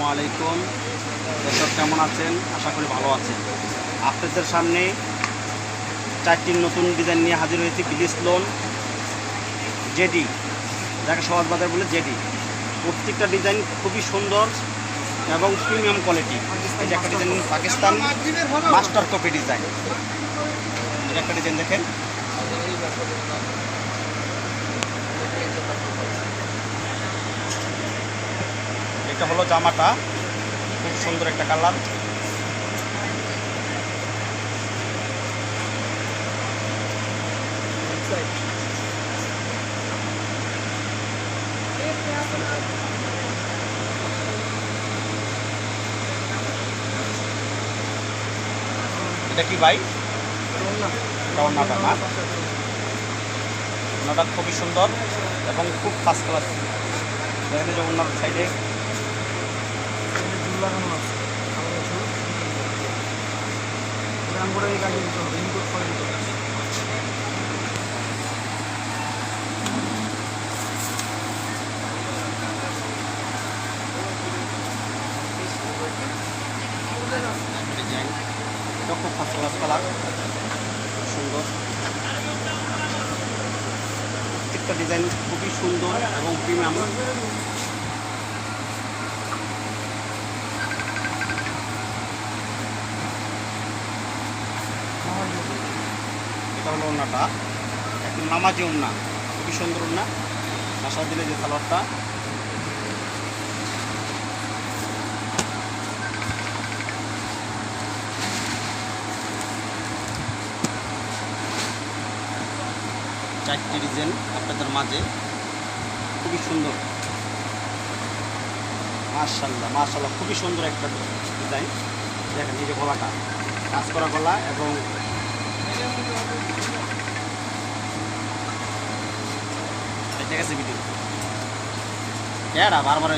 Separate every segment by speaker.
Speaker 1: আসসালামু আলাইকুম। দর্শক, কেমন আছেন? আশা করি ভালো আছেন। আপনাদের সামনে চারটি নতুন ডিজাইন নিয়ে হাজির হয়েছি বিলিস লোন জেডি যাকে সহজ বাজার বলে জেডি প্রত্যেকটা ডিজাইন খুবই সুন্দর এবং প্রিমিয়াম কোয়ালিটি একটা design Pakistan master copy design একটা ডিজাইন দেখেন। এটা হলো জামাটা। খুব সুন্দর একটা কালার। এটা কি ভাই? খুবই সুন্দর এবং খুব ফার্স্ট ক্লাস দেখেন যে সাইডে ডিজাইন এটা খুব ফার্স্ট ক্লাস কালার সুন্দর প্রত্যেকটা ডিজাইন খুবই সুন্দর এবং প্রিমিয়াম এটা হলো ওনাটা একদম নামাজি ওনা খুবই সুন্দর ওনা বাসা দিলে যে সালোয়ারটা। চারটি ডিজাইন আপনাদের মাঝে। খুবই সুন্দর। মার্শাল্লাহ মার্শাল্লাহ খুবই সুন্দর একটা ডিজাইন। দেখেন এই গলাটা। কাজ করা গলা এবং আছে ভিডিও কেডা? বারবার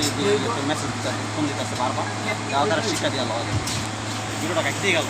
Speaker 1: মেসেজ দিতে ফোন দিতেছে বারবার। তারা শিক্ষা দিয়ে ভিডিওটা কাটতেই গেল।